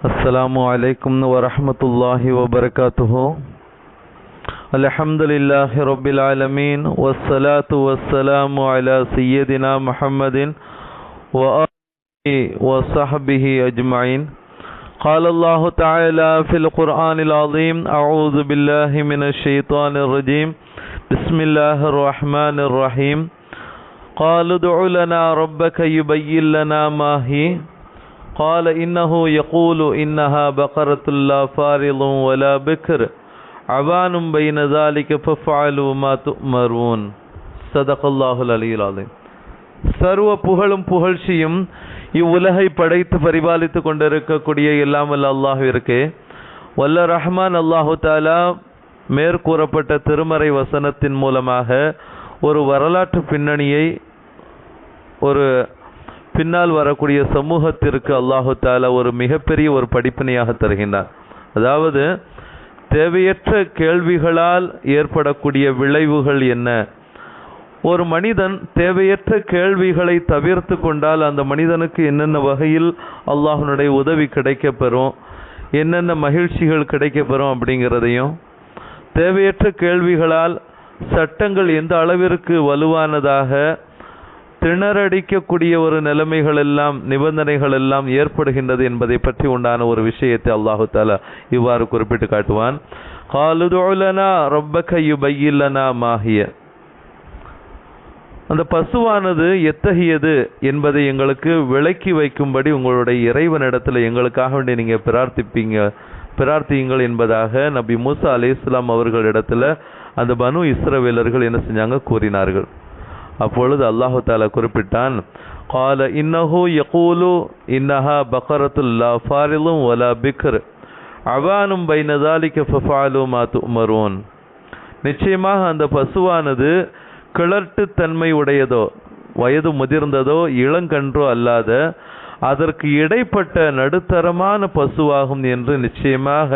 السلام عليكم ورحمة الله وبركاته. الحمد لله رب العالمين والصلاة والسلام على سيدنا محمد وآله وصحبه أجمعين. قال الله تعالى في القرآن العظيم أعوذ بالله من الشيطان الرجيم. بسم الله الرحمن الرحيم. قال ادع لنا ربك يبين لنا ما هي. قال إنه يقول إنها بقرة لا فارض ولا بكر عبان بين ذلك فافعلوا ما تؤمرون صدق الله العلي العظيم சர்வ புகழும் புகழ்ச்சியும் இவ்வுலகை படைத்து பரிபாலித்து கொண்டிருக்கக்கூடிய இல்லாமல் அல்லாஹிற்கு வல்ல ரஹ்மான் அல்லாஹு தாலா மேற்கூறப்பட்ட திருமறை வசனத்தின் மூலமாக ஒரு வரலாற்று பின்னணியை ஒரு பின்னால் வரக்கூடிய சமூகத்திற்கு அல்லாஹு தாலா ஒரு மிகப்பெரிய ஒரு படிப்பினையாக தருகின்றார் அதாவது தேவையற்ற கேள்விகளால் ஏற்படக்கூடிய விளைவுகள் என்ன? ஒரு மனிதன் தேவையற்ற கேள்விகளை தவிர்த்து கொண்டால் அந்த மனிதனுக்கு என்னென்ன வகையில் அல்லாஹனுடைய உதவி கிடைக்கப்பெறும்? என்னென்ன மகிழ்ச்சிகள் கிடைக்கப்பெறும் அப்படிங்கிறதையும் தேவையற்ற கேள்விகளால் சட்டங்கள் எந்த அளவிற்கு வலுவானதாக திணறடிக்கக்கூடிய ஒரு நிலைமைகள் எல்லாம் நிபந்தனைகள் எல்லாம் ஏற்படுகின்றது என்பதை பற்றி உண்டான ஒரு விஷயத்தை அல்லாஹு தாலா இவ்வாறு குறிப்பிட்டு காட்டுவான். காலுதுலனா கையு பையில்லனா மாஹிய. அந்த பசுவானது எத்தகையது என்பதை எங்களுக்கு விளக்கி வைக்கும்படி உங்களுடைய இறைவனிடத்தில் எங்களுக்காக வேண்டி நீங்கள் பிரார்த்திப்பீங்க பிரார்த்தியுங்கள் என்பதாக நபி மூசா அலி இஸ்லாம் அவர்களிடத்தில் அந்த பனு இஸ்ரவேலர்கள் என்ன செஞ்சாங்க கூறினார்கள். அப்பொழுது அல்லாஹு தாலா குறிப்பிட்டான் கால இன்னஹு யகூலு இன்னஹா பக்கரத்துல்லா ஃபாரிலும் வலா பிக்ர். அவானும் பைனதாலிக்க ஃபஃபாலு மாத்து உமரோன் நிச்சயமாக அந்த பசுவானது கிளர்ட்டு தன்மை உடையதோ வயது முதிர்ந்ததோ இளங்கன்றோ அல்லாத அதற்கு இடைப்பட்ட நடுத்தரமான பசுவாகும் என்று நிச்சயமாக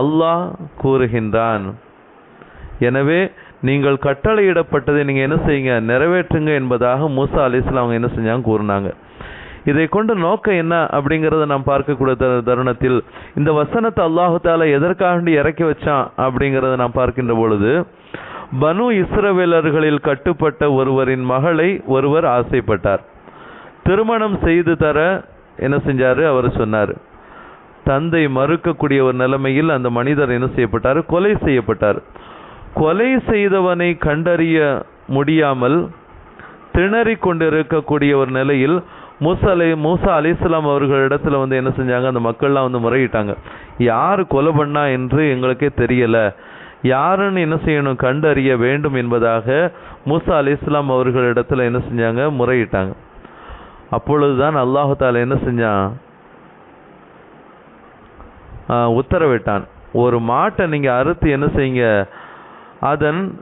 அல்லாஹ் கூறுகின்றான். எனவே நீங்கள் கட்டளையிடப்பட்டதை நீங்கள் என்ன செய்யுங்க? நிறைவேற்றுங்க என்பதாக மூசா அலிஸ்லாம் அவங்க என்ன செஞ்சாங்க? கூறினாங்க. இதை கொண்டு நோக்கம் என்ன அப்படிங்கிறத நாம் பார்க்கக்கூடிய தருணத்தில் இந்த வசனத்தை அல்லாஹு தாலா எதற்காக இறக்கி வச்சான் அப்படிங்கிறத நாம் பார்க்கின்ற பொழுது பனு இஸ்ரவேலர்களில் கட்டுப்பட்ட ஒருவரின் மகளை ஒருவர் ஆசைப்பட்டார். திருமணம் செய்து தர என்ன செஞ்சாரு? அவர் சொன்னார். தந்தை மறுக்கக்கூடிய ஒரு நிலைமையில் அந்த மனிதர் என்ன செய்யப்பட்டார்? கொலை செய்யப்பட்டார். கொலை செய்தவனை கண்டறிய முடியாமல் திணறிக் கொண்டிருக்கக்கூடிய ஒரு நிலையில் மூசா அலை மூசா அலிஸ்லாம் அவர்களிடத்துல வந்து என்ன செஞ்சாங்க? அந்த மக்கள்லாம் வந்து முறையிட்டாங்க. யார் கொலை பண்ணா என்று எங்களுக்கே தெரியல. யாருன்னு என்ன செய்யணும்? கண்டறிய வேண்டும் என்பதாக மூசா அலி இஸ்லாம் அவர்களிடத்தில் என்ன செஞ்சாங்க? முறையிட்டாங்க. அப்பொழுதுதான் அல்லாஹு என்ன செஞ்சான்? உத்தரவிட்டான். ஒரு மாட்டை நீங்க அறுத்து என்ன செய்யுங்க? அதன்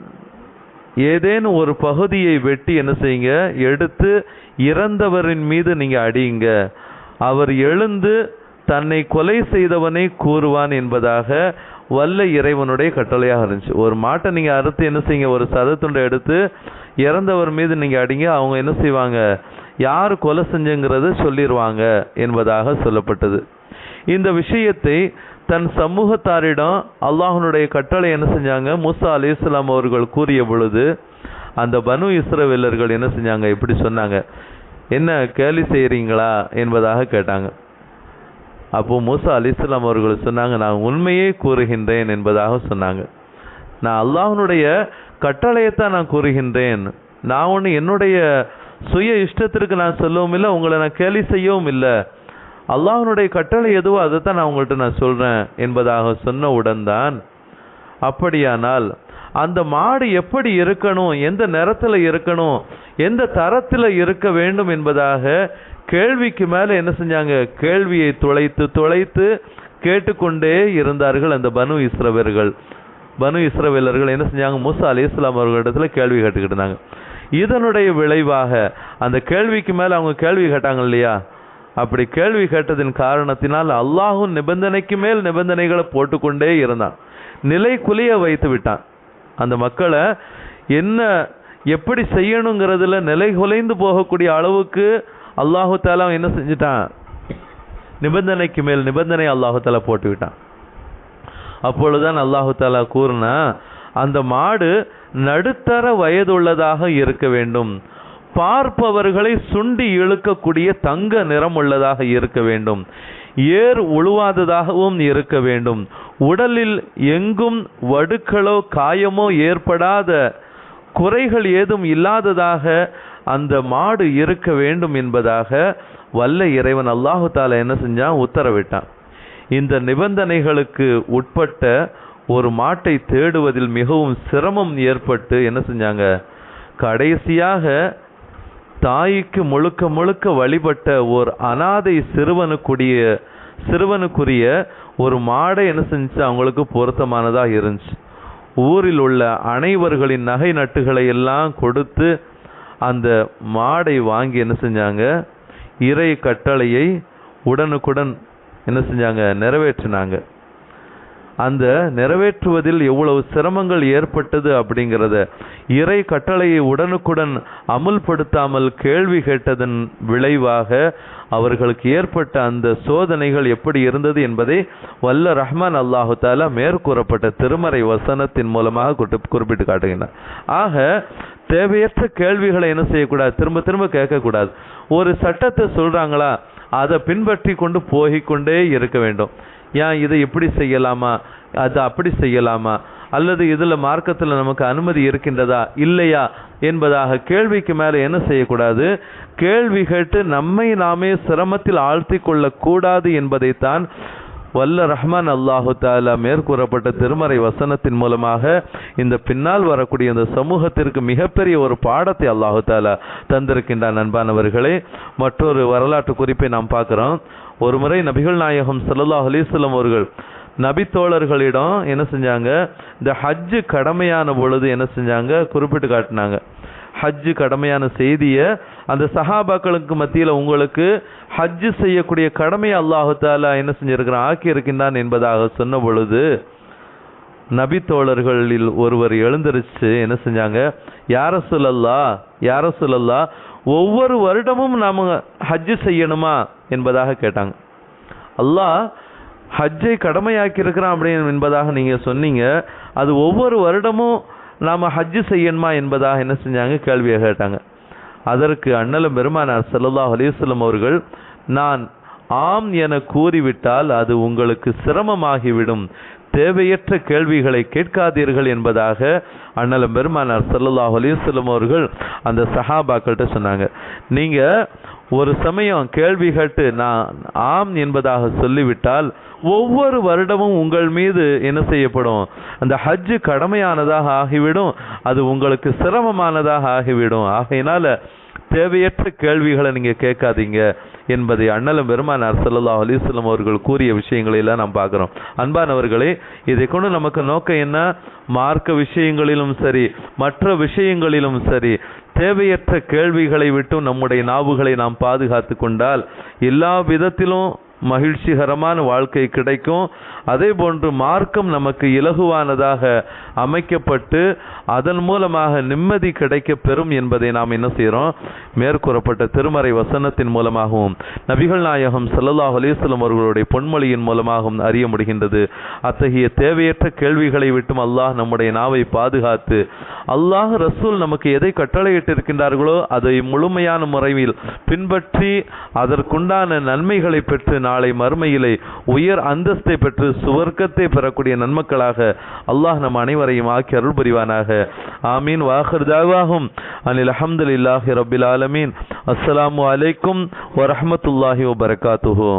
ஏதேனும் ஒரு பகுதியை வெட்டி என்ன செய்யுங்க? எடுத்து இறந்தவரின் மீது நீங்கள் அடியுங்க. அவர் எழுந்து தன்னை கொலை செய்தவனை கூறுவான் என்பதாக வல்ல இறைவனுடைய கட்டளையாக இருந்துச்சு. ஒரு மாட்டை நீங்கள் அறுத்து என்ன செய்யுங்க? ஒரு சதத்துண்டை எடுத்து இறந்தவர் மீது நீங்கள் அடிங்க. அவங்க என்ன செய்வாங்க? யார் கொலை செஞ்சுங்கிறத சொல்லிடுவாங்க என்பதாக சொல்லப்பட்டது. இந்த விஷயத்தை தன் சமூகத்தாரிடம் அல்லாஹனுடைய கட்டளை என்ன செஞ்சாங்க? முசா அலி இஸ்லாம் அவர்கள் கூறிய பொழுது அந்த பனு இஸ்ரவேலர்கள் என்ன செஞ்சாங்க? இப்படி சொன்னாங்க. என்ன கேலி செய்கிறீங்களா என்பதாக கேட்டாங்க. அப்போ மூசா அலி இஸ்லாம் அவர்கள் சொன்னாங்க நான் உண்மையே கூறுகின்றேன் என்பதாக சொன்னாங்க. நான் அல்லாஹனுடைய கட்டளையைத்தான் நான் கூறுகின்றேன். நான் ஒன்று என்னுடைய சுய இஷ்டத்திற்கு நான் சொல்லவும் இல்லை உங்களை நான் கேலி செய்யவும் இல்லை. அல்லாஹனுடைய கட்டளை எதுவோ அதை தான் நான் உங்கள்கிட்ட நான் சொல்கிறேன் என்பதாக சொன்னவுடன் தான் அப்படியானால் அந்த மாடு எப்படி இருக்கணும் எந்த நிறத்தில் இருக்கணும் எந்த தரத்தில் இருக்க வேண்டும் என்பதாக கேள்விக்கு மேலே என்ன செஞ்சாங்க? கேள்வியை துளைத்து துளைத்து கேட்டுக்கொண்டே இருந்தார்கள் அந்த பனு இஸ்ரவேர்கள் பனு இஸ்ரவேலர்கள் என்ன செஞ்சாங்க? மூசா அலி இஸ்லாம் அவர்களிடத்தில் கேள்வி கேட்டுக்கிட்டு இருந்தாங்க. இதனுடைய விளைவாக அந்த கேள்விக்கு மேலே அவங்க கேள்வி கேட்டாங்க இல்லையா? அப்படி கேள்வி கேட்டதின் காரணத்தினால் அல்லாஹும் நிபந்தனைக்கு மேல் நிபந்தனைகளை போட்டுக்கொண்டே இருந்தான். நிலை குலிய வைத்து விட்டான். அந்த மக்களை என்ன எப்படி செய்யணுங்கிறதுல நிலை குலைந்து போகக்கூடிய அளவுக்கு அல்லாஹு தாலா என்ன செஞ்சிட்டான்? நிபந்தனைக்கு மேல் நிபந்தனை அல்லாஹு தாலா போட்டு விட்டான். அப்பொழுதுதான் அல்லாஹு தாலா கூறினா அந்த மாடு நடுத்தர வயதுள்ளதாக இருக்க வேண்டும். பார்ப்பவர்களை சுண்டி இழுக்கக்கூடிய தங்க நிறம் உள்ளதாக இருக்க வேண்டும். ஏர் உழுவாததாகவும் இருக்க வேண்டும். உடலில் எங்கும் வடுக்களோ காயமோ ஏற்படாத குறைகள் ஏதும் இல்லாததாக அந்த மாடு இருக்க வேண்டும் என்பதாக வல்ல இறைவன் அல்லாஹு தாலா என்ன செஞ்சான்? உத்தரவிட்டான். இந்த நிபந்தனைகளுக்கு உட்பட்ட ஒரு மாட்டை தேடுவதில் மிகவும் சிரமம் ஏற்பட்டு என்ன செஞ்சாங்க? கடைசியாக தாய்க்கு முழுக்க முழுக்க வழிபட்ட ஒரு அனாதை சிறுவனுக்குரிய சிறுவனுக்குரிய ஒரு மாடை என்ன செஞ்சு அவங்களுக்கு பொருத்தமானதாக இருந்துச்சு. ஊரில் உள்ள அனைவர்களின் நகை நட்டுகளை எல்லாம் கொடுத்து அந்த மாடை வாங்கி என்ன செஞ்சாங்க? இறை கட்டளையை உடனுக்குடன் என்ன செஞ்சாங்க? நிறைவேற்றினாங்க. அந்த நிறைவேற்றுவதில் எவ்வளவு சிரமங்கள் ஏற்பட்டது அப்படிங்கிறத இறை கட்டளையை உடனுக்குடன் அமுல்படுத்தாமல் கேள்வி கேட்டதன் விளைவாக அவர்களுக்கு ஏற்பட்ட அந்த சோதனைகள் எப்படி இருந்தது என்பதை வல்ல ரஹ்மான் அல்லாஹு தாலா மேற்கூறப்பட்ட திருமறை வசனத்தின் மூலமாக குறிப்பிட்டு காட்டுகின்றார். ஆக தேவையற்ற கேள்விகளை என்ன செய்யக்கூடாது? திரும்ப திரும்ப கேட்கக்கூடாது. ஒரு சட்டத்தை சொல்கிறாங்களா அதை பின்பற்றி கொண்டு போய்க்கொண்டே இருக்க வேண்டும். ஏன் இதை இப்படி செய்யலாமா? அது அப்படி செய்யலாமா? அல்லது இதில் மார்க்கத்தில் நமக்கு அனுமதி இருக்கின்றதா? இல்லையா? என்பதாக கேள்விக்கு மேலே என்ன செய்யக்கூடாது? கேள்வி கேட்டு நம்மை நாமே சிரமத்தில் ஆழ்த்தி கொள்ளக்கூடாது என்பதைத்தான் வல்ல ரஹ்மான் அல்லாஹு தாலா மேற்கூறப்பட்ட திருமறை வசனத்தின் மூலமாக இந்த பின்னால் வரக்கூடிய இந்த சமூகத்திற்கு மிகப்பெரிய ஒரு பாடத்தை அல்லாஹு தாலா தந்திருக்கின்றான் அன்பானவர்களே. மற்றொரு வரலாற்று குறிப்பை நாம் பார்க்குறோம். ஒரு முறை நபிகள் நாயகம் சல்லாஹ் அலிஸ்லம் அவர்கள் நபி தோழர்களிடம் என்ன செஞ்சாங்க? இந்த ஹஜ்ஜு கடமையான பொழுது என்ன செஞ்சாங்க? குறிப்பிட்டு காட்டினாங்க. ஹஜ்ஜு கடமையான செய்தியை அந்த சஹாபாக்களுக்கு மத்தியில் உங்களுக்கு ஹஜ்ஜு செய்யக்கூடிய கடமை அல்லாஹு தாலா என்ன செஞ்சிருக்கிறான்? ஆக்கி இருக்கின்றான் என்பதாக சொன்ன பொழுது நபி தோழர்களில் ஒருவர் எழுந்திருச்சு என்ன செஞ்சாங்க? யார சொல்லல்லா யார சொல்லல்லா ஒவ்வொரு வருடமும் நாம் ஹஜ்ஜு செய்யணுமா? என்பதாக கேட்டாங்க. அல்லாஹ் ஹஜ்ஜை கடமையாக்கி இருக்கிறான் அப்படின்னு என்பதாக நீங்கள் சொன்னீங்க. அது ஒவ்வொரு வருடமும் நாம் ஹஜ்ஜு செய்யணுமா என்பதாக என்ன செஞ்சாங்க? கேள்வியை கேட்டாங்க. அதற்கு அண்ணலும் பெருமானார் ஸல்லல்லாஹு அலைஹி அவர்கள் நான் ஆம் என கூறிவிட்டால் அது உங்களுக்கு சிரமமாகிவிடும். தேவையற்ற கேள்விகளை கேட்காதீர்கள் என்பதாக அண்ணலம் பெருமானார் ஸல்லல்லாஹு அலைஹி அவர்கள் அந்த சஹாபாக்கள்கிட்ட சொன்னாங்க. நீங்கள் ஒரு சமயம் கேள்வி கேட்டு நான் ஆம் என்பதாக சொல்லிவிட்டால் ஒவ்வொரு வருடமும் உங்கள் மீது என்ன செய்யப்படும்? அந்த ஹஜ்ஜு கடமையானதாக ஆகிவிடும் அது உங்களுக்கு சிரமமானதாக ஆகிவிடும். ஆகையினால தேவையற்ற கேள்விகளை நீங்கள் கேட்காதீங்க. என்பதை அண்ணலும் பெருமானார் சல்லா அலிஸ்லம் அவர்கள் கூறிய விஷயங்களை எல்லாம் நாம் பார்க்குறோம். அன்பானவர்களே இதை கொண்டு நமக்கு நோக்கம் என்ன? மார்க்க விஷயங்களிலும் சரி மற்ற விஷயங்களிலும் சரி தேவையற்ற கேள்விகளை விட்டும் நம்முடைய நாவுகளை நாம் பாதுகாத்து கொண்டால் எல்லா விதத்திலும் மகிழ்ச்சிகரமான வாழ்க்கை கிடைக்கும். அதே போன்று மார்க்கம் நமக்கு இலகுவானதாக அமைக்கப்பட்டு அதன் மூலமாக நிம்மதி கிடைக்க பெறும் என்பதை நாம் என்ன செய்கிறோம்? மேற்கூறப்பட்ட திருமறை வசனத்தின் மூலமாகவும் நபிகள் நாயகம் சல்லல்லாஹ் அலிஸ்லம் அவர்களுடைய பொன்மொழியின் மூலமாகவும் அறிய முடிகின்றது. அத்தகைய தேவையற்ற கேள்விகளை விட்டும் அல்லாஹ் நம்முடைய நாவை பாதுகாத்து அல்லாஹ் ரசூல் நமக்கு எதை கட்டளையிட்டிருக்கின்றார்களோ அதை முழுமையான முறையில் பின்பற்றி அதற்குண்டான நன்மைகளை பெற்று நாளை நாளை மறுமையிலே உயர் அந்தஸ்தை பெற்று சுவர்க்கத்தை பெறக்கூடிய நன்மக்களாக அல்லாஹ் நம் அனைவரையும் ஆக்கி அருள் புரிவானாக ஆமீன் வாஹர் தாவாகும் அனில் அஹமதுல்லாஹி ரபில் ஆலமீன். அஸ்லாம் அலைக்கும் வரமத்துல்லாஹி வபரகாத்துஹு